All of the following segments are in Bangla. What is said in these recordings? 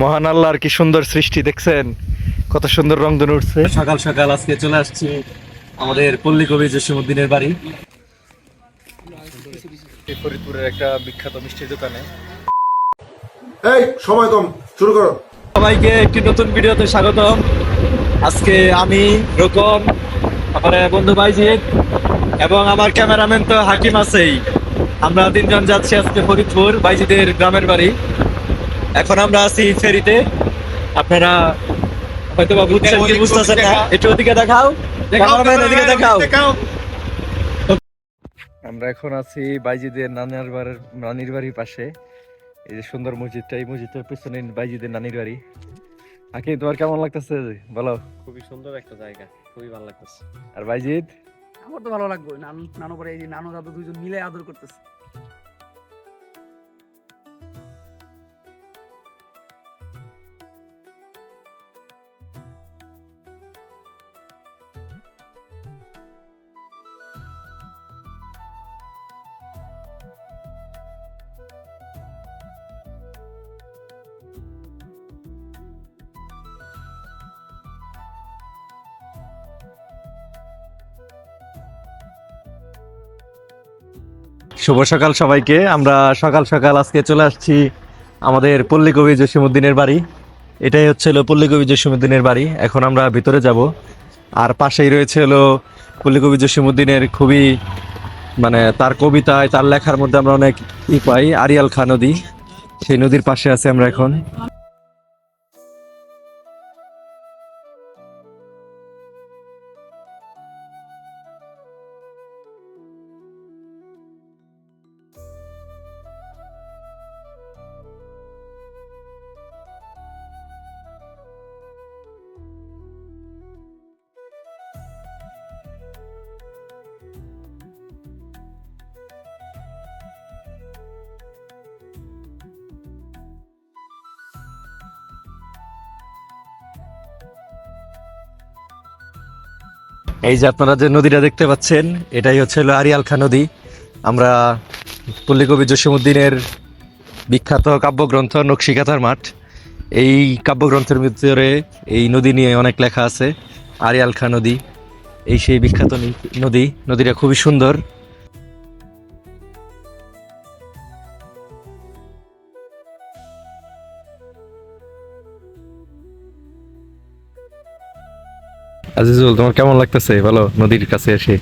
মহান আল্লাহর কি সুন্দর সৃষ্টি দেখছেন? কত সুন্দর রংধনু উঠছে সকাল সকাল আজকে চলে আসছি আমাদের পল্লী কবি জসিমুদ্দিনের বাড়ি। ফরিদপুরের একটা বিখ্যাত মিষ্টির দোকানে। এই সময় কম শুরু করো। সবাইকে একটি নতুন ভিডিওতে স্বাগতম। আজকে আমি রকম তারপরে বন্ধু বাইজিৎ এবং আমার ক্যামেরাম্যান তো হাকিম আছেই। আমরা তিনজন যাচ্ছি আজকে ফরিদপুর বাইজিদের গ্রামের বাড়ি। এখন আমরা আছি ফেরিতে। আপনারা হয়তো বা বুঝছেন কি বুঝতেছেন না। একটু ওদিকে দেখাও। ক্যামেরাম্যান এদিকে দেখাও। আমরা এখন আছি বাইজিদের নানার বাড়ির নানির বাড়ির পাশে। এই যে সুন্দর মসজিদটা এই মসজিদের পিছনে বাইজিদের নানির বাড়ি। আকি তোমার কেমন লাগতেছে? বলো। খুবই সুন্দর একটা জায়গা খুবই ভালো লাগতেছে। আর বাইজিদ? আমার তো ভালো লাগবে। নানু নানু পরে এই যে নানু দাদু দুইজন মিলে আদর করতেছে। শুভ সকাল সবাইকে। আমরা সকাল সকাল আজকে চলে আসছি আমাদের পল্লীকবি জসিমুদ্দিনের বাড়ি। এটাই হচ্ছে হলো পল্লীকবি জসিমুদ্দিনের বাড়ি। এখন আমরা ভিতরে যাব। আর পাশেই রয়েছে হলো পল্লীকবি জসিমুদ্দিনের খুবই মানে তার কবিতায়, তার লেখার মধ্যে আমরা অনেক ই পাই। আরিয়াল খা নদী সেই নদীর পাশে আছি আমরা এখন। এই যে আপনারা যে নদীটা দেখতে পাচ্ছেন, এটাই হচ্ছে আরিয়াল খা নদী। আমরা পল্লী কবি জসিমুদ্দিনের বিখ্যাত কাব্যগ্রন্থ নকশিকাতার মাঠ। এই কাব্যগ্রন্থের ভিতরে এই নদী নিয়ে অনেক লেখা আছে, আরিয়াল খা নদী। এই সেই বিখ্যাত নদী, নদীটা খুবই সুন্দর। আজিজুল তোমার কেমন লাগতেছে? বলো নদীর কাছে এসে।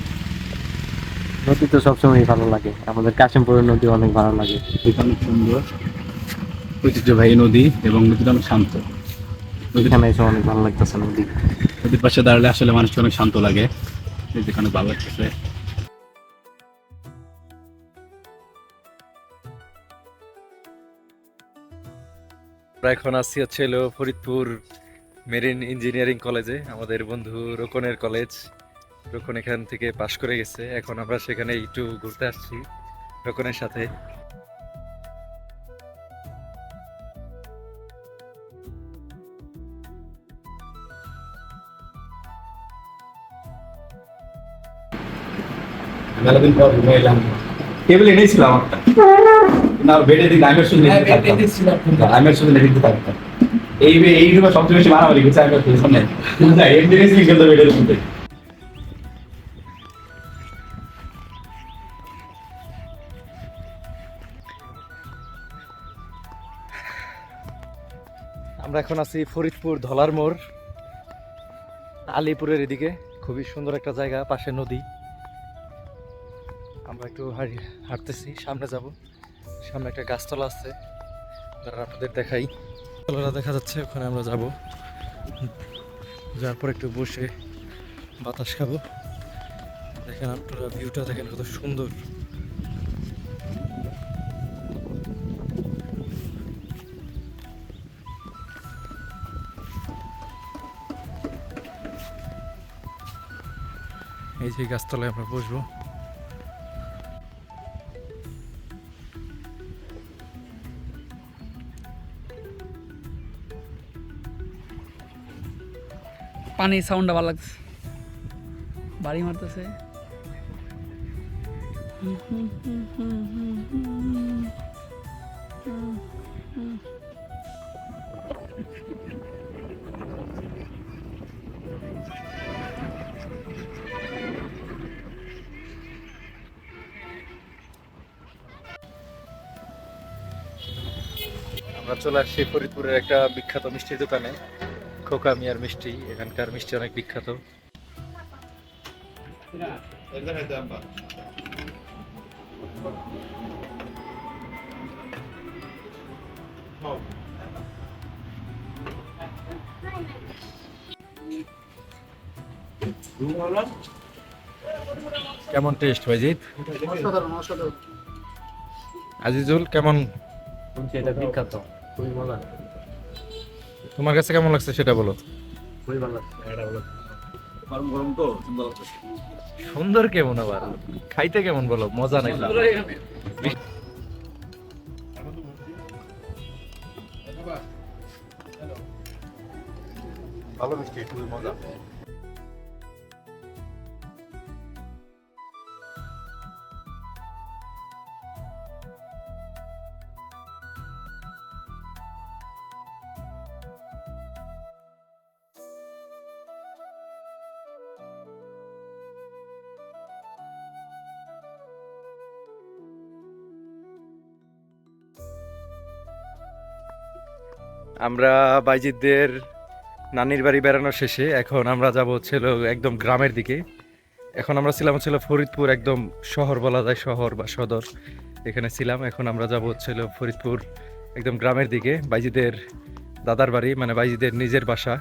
নদী তো সবসময় ভালো লাগে। আমাদের কাশিমপুরের নদী অনেক ভালো লাগে। অনেক সুন্দর ঐতিহ্যবাহী নদী এবং নদীটা অনেক শান্ত। এখানে এসে অনেক ভালো লাগতেছে নদী। নদীর পাশে দাঁড়ালে আসলে মানুষকে অনেক শান্ত লাগে। নিজেকে অনেক ভালো লাগতেছে। আমরা এখন আছি হচ্ছে ফরিদপুর মেরিন ইঞ্জিনিয়ারিং কলেজে আমাদের বন্ধু রোকনের কলেজ রোকন এখান থেকে পাশ করে গেছে। এখন আমরা সেখানে একটু ঘুরতে আসছি রোকনের সাথে। মেলাদিন পর ঘুরে এলাম। টেবিল এনেছিলাম একটা না বেডে দিন এই এই রুমে সবচেয়ে বেশি মারামারি না? এমনি খেলতে মধ্যে। আমরা এখন আছি ফরিদপুর ধলার মোড়, আলিপুরের এদিকে। খুবই সুন্দর একটা জায়গা, পাশে নদী। আমরা একটু হাঁটতেছি, সামনে যাব। সামনে একটা গাছতলা আছে আপনাদের দেখাই। গাছতলাটা দেখা যাচ্ছে, ওখানে আমরা যাব। যাওয়ার পর একটু বসে বাতাস খাব। দেখেন আপনারা ভিউটা দেখেন কত সুন্দর। এই যে গাছতলায় আমরা বসবো। পানির সাউন্ড ভালো লাগছে। বাড়ি মারতেছে। আমরা চলে আসছি ফরিদপুরের একটা বিখ্যাত মিষ্টির দোকানে। খোকা মিয়ার মিষ্টি এখানকার মিষ্টি অনেক বিখ্যাত। কেমন টেস্ট ভাইজিৎ আজিজুল কেমন? এটা বিখ্যাত। খুবই মজা তোমার কাছে কেমন লাগছে সেটা বলো। খুবই ভালো সুন্দর কেমন আবার? খাইতে কেমন বলো মজা নাকি ভালো মিষ্টি খুবই মজা। আমরা বাইজিদদের নানির বাড়ি বেড়ানো শেষে এখন আমরা যাব হচ্ছিল একদম গ্রামের দিকে। এখন আমরা ছিলাম ছিল ফরিদপুর একদম শহর বলা যায়, শহর বা সদর এখানে ছিলাম। এখন আমরা যাব হচ্ছিল ফরিদপুর একদম গ্রামের দিকে, বাইজিদের দাদার বাড়ি মানে বাইজিদের নিজের বাসা।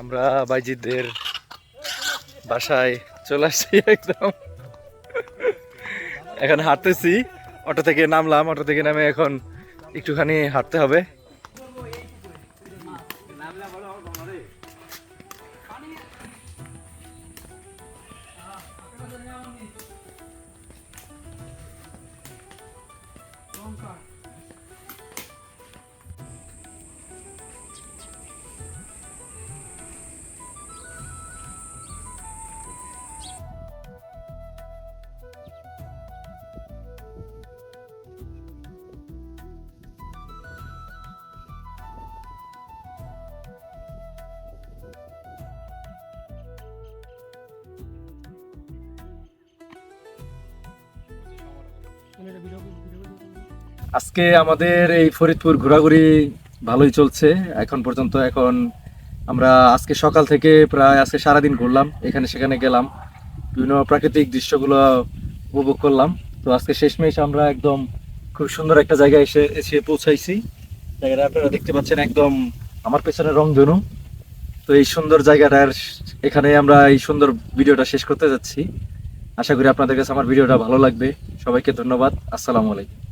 আমরা বাইজিদের বাসায় চলে আসছি একদম। এখন হাঁটতেছি, অটো থেকে নামলাম, অটো থেকে নামে এখন একটুখানি হাঁটতে হবে। আজকে আমাদের এই ফরিদপুর ঘোরাঘুরি ভালোই চলছে। এখন পর্যন্ত এখন আমরা আজকে সকাল থেকে প্রায় আজকে সারাদিন ঘুরলাম, এখানে সেখানে গেলাম, বিভিন্ন প্রাকৃতিক দৃশ্যগুলো উপভোগ করলাম। তো আজকে শেষমেশ আমরা একদম খুব সুন্দর একটা জায়গায় এসে এসে পৌঁছাইছি। জায়গাটা আপনারা দেখতে পাচ্ছেন একদম আমার পেছনে রং রংধনু। তো এই সুন্দর জায়গাটার এখানে আমরা এই সুন্দর ভিডিওটা শেষ করতে যাচ্ছি। আশা করি আপনাদের কাছে আমার ভিডিওটা ভালো লাগবে। সবাইকে ধন্যবাদ। আসসালামু আলাইকুম।